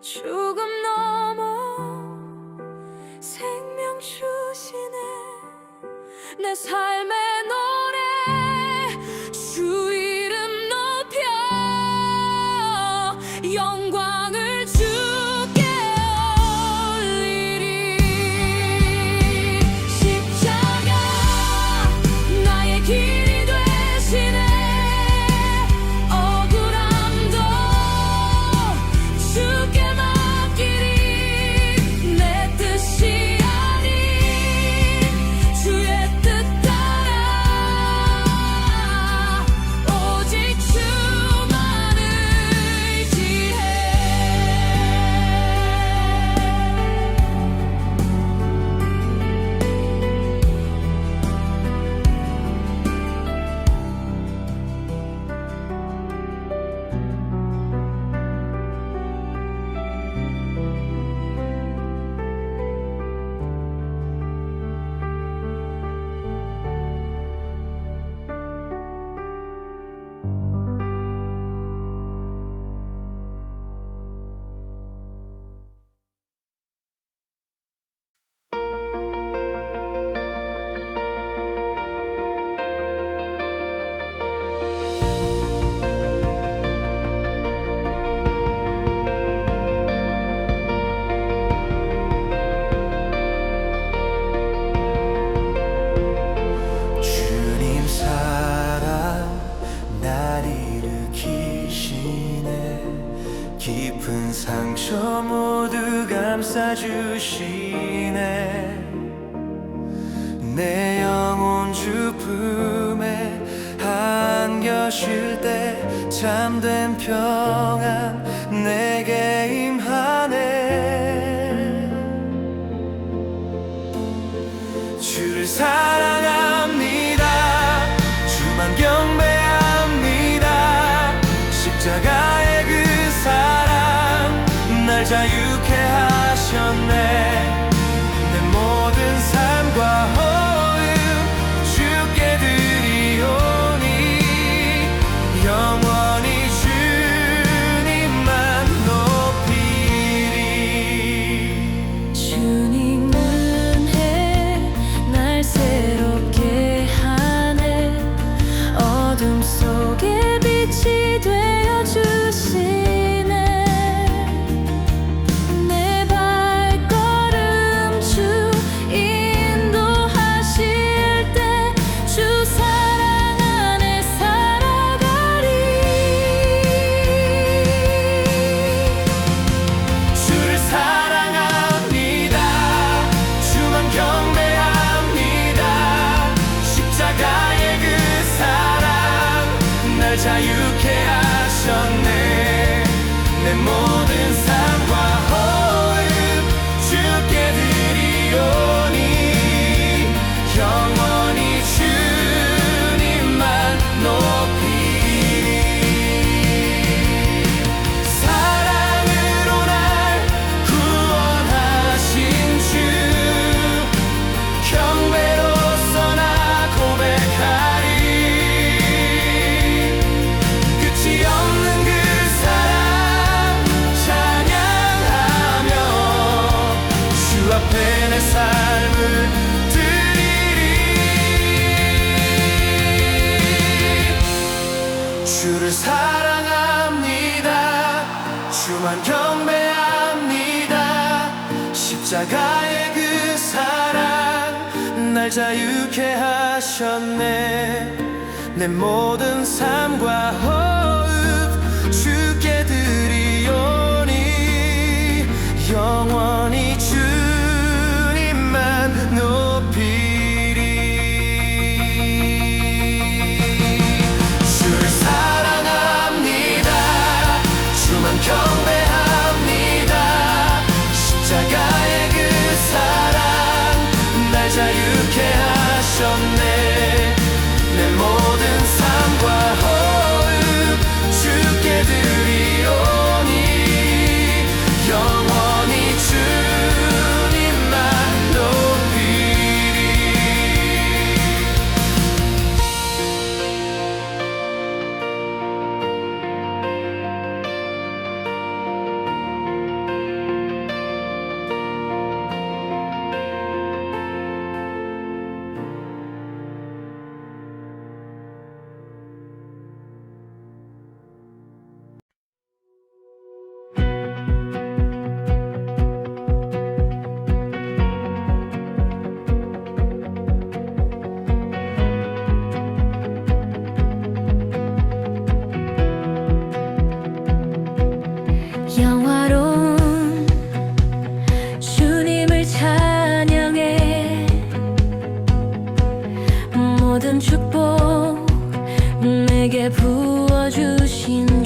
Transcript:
죽음 넘어 생명 주시네. 내 삶에 is high. more 자유케 하셨네. 내 모든 삶과 호흡 주께 드리오니 영원히 tenemos 내게 부어주신